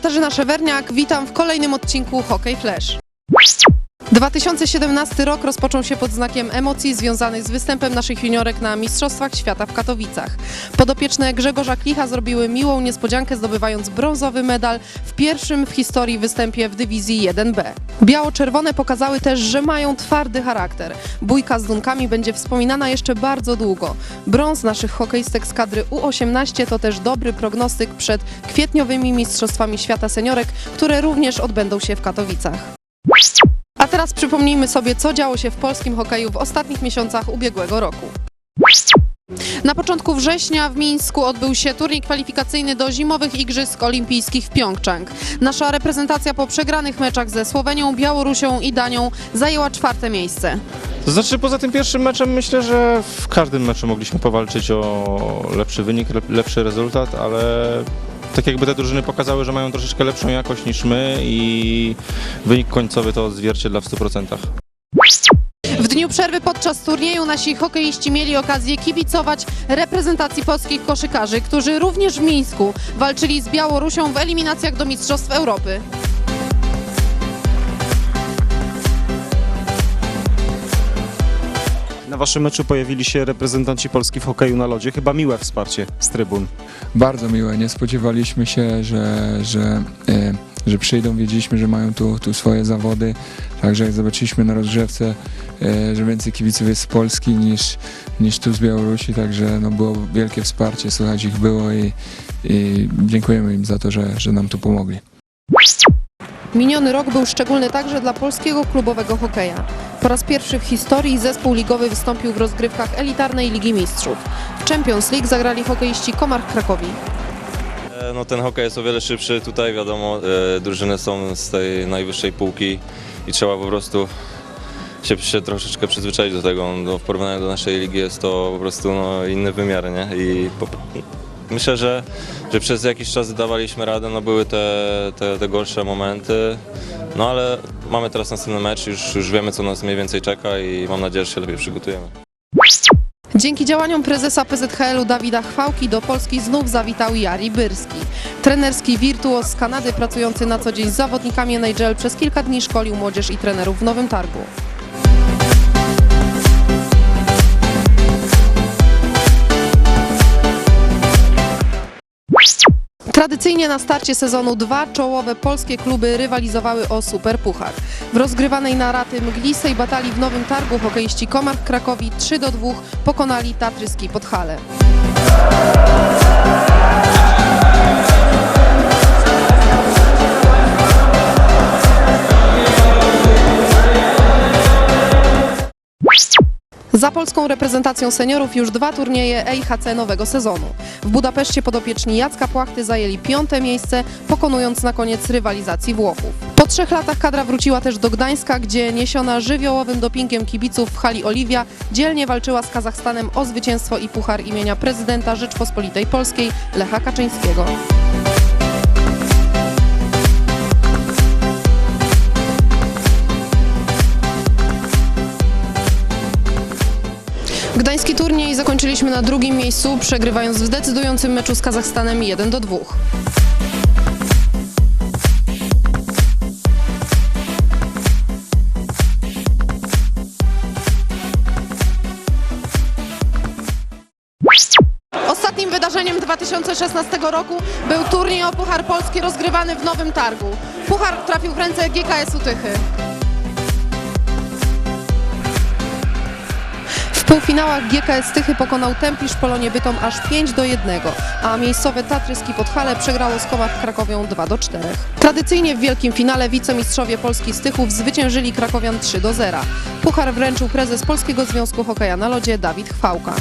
Katarzyna Szewerniak, witam w kolejnym odcinku Hockey Flash. 2017 rok rozpoczął się pod znakiem emocji związanych z występem naszych juniorek na Mistrzostwach Świata w Katowicach. Podopieczne Grzegorza Klicha zrobiły miłą niespodziankę zdobywając brązowy medal w pierwszym w historii występie w dywizji 1B. Biało-czerwone pokazały też, że mają twardy charakter. Bójka z Dunkami będzie wspominana jeszcze bardzo długo. Brąz naszych hokeistek z kadry U18 to też dobry prognostyk przed kwietniowymi Mistrzostwami Świata Seniorek, które również odbędą się w Katowicach. Teraz przypomnijmy sobie, co działo się w polskim hokeju w ostatnich miesiącach ubiegłego roku. Na początku września w Mińsku odbył się turniej kwalifikacyjny do zimowych Igrzysk Olimpijskich w Pjongczang. Nasza reprezentacja po przegranych meczach ze Słowenią, Białorusią i Danią zajęła czwarte miejsce. To znaczy poza tym pierwszym meczem myślę, że w każdym meczu mogliśmy powalczyć o lepszy wynik, lep- lepszy rezultat, ale tak jakby te drużyny pokazały, że mają troszeczkę lepszą jakość niż my i wynik końcowy to odzwierciedla w 100%. W dniu przerwy podczas turnieju nasi hokeiści mieli okazję kibicować reprezentacji polskich koszykarzy, którzy również w Mińsku walczyli z Białorusią w eliminacjach do Mistrzostw Europy. Na waszym meczu pojawili się reprezentanci Polski w hokeju na lodzie. Chyba miłe wsparcie z trybun. Bardzo miłe. Nie spodziewaliśmy się, że, że, e, że przyjdą. Wiedzieliśmy, że mają tu, tu swoje zawody. Także jak zobaczyliśmy na rozgrzewce, e, że więcej kibiców jest z Polski niż, niż tu z Białorusi. Także no, było wielkie wsparcie, słychać ich było i, i dziękujemy im za to, że, że nam tu pomogli. Miniony rok był szczególny także dla polskiego klubowego hokeja. Po raz pierwszy w historii zespół ligowy wystąpił w rozgrywkach elitarnej Ligi Mistrzów. W Champions League zagrali hokeiści Komar Krakowi. E, No ten hokej jest o wiele szybszy tutaj, wiadomo, e, drużyny są z tej najwyższej półki i trzeba po prostu się, się troszeczkę przyzwyczaić do tego. No, w porównaniu do naszej ligi jest to po prostu no, inny wymiar, nie? I po, myślę, że, że przez jakiś czas dawaliśmy radę, no były te, te, te gorsze momenty, no ale mamy teraz następny mecz, już, już wiemy co nas mniej więcej czeka i mam nadzieję, że się lepiej przygotujemy. Dzięki działaniom prezesa PZHL-u Dawida Chwałki do Polski znów zawitał Jari Byrski. Trenerski wirtuos z Kanady pracujący na co dzień z zawodnikami NHL przez kilka dni szkolił młodzież i trenerów w Nowym Targu. Tradycyjnie na starcie sezonu dwa czołowe polskie kluby rywalizowały o Superpuchar. W rozgrywanej na raty mglistej batalii w Nowym Targu hokeiści Komarch Krakowi 3 do 2 pokonali Tatryski Podhale. Za polską reprezentacją seniorów już dwa turnieje EIHC nowego sezonu. W Budapeszcie podopieczni Jacka Płachty zajęli piąte miejsce, pokonując na koniec rywalizacji Włochów. Po trzech latach kadra wróciła też do Gdańska, gdzie niesiona żywiołowym dopingiem kibiców w hali Oliwia dzielnie walczyła z Kazachstanem o zwycięstwo i puchar imienia prezydenta Rzeczpospolitej Polskiej Lecha Kaczyńskiego. Gdański turniej zakończyliśmy na drugim miejscu, przegrywając w decydującym meczu z Kazachstanem 1 do 2. Ostatnim wydarzeniem 2016 roku był turniej o Puchar Polski rozgrywany w Nowym Targu. Puchar trafił w ręce GKS-u Tychy. Półfinałach GKS Tychy pokonał Templisz Polonie Bytom aż 5 do 1, a miejscowe Tatryski Podhale przegrało z Komach Krakowią 2 do 4. Tradycyjnie w wielkim finale wicemistrzowie Polski z Tychów zwyciężyli Krakowian 3 do 0. Puchar wręczył prezes Polskiego Związku Hokeja na Lodzie Dawid Chwałka.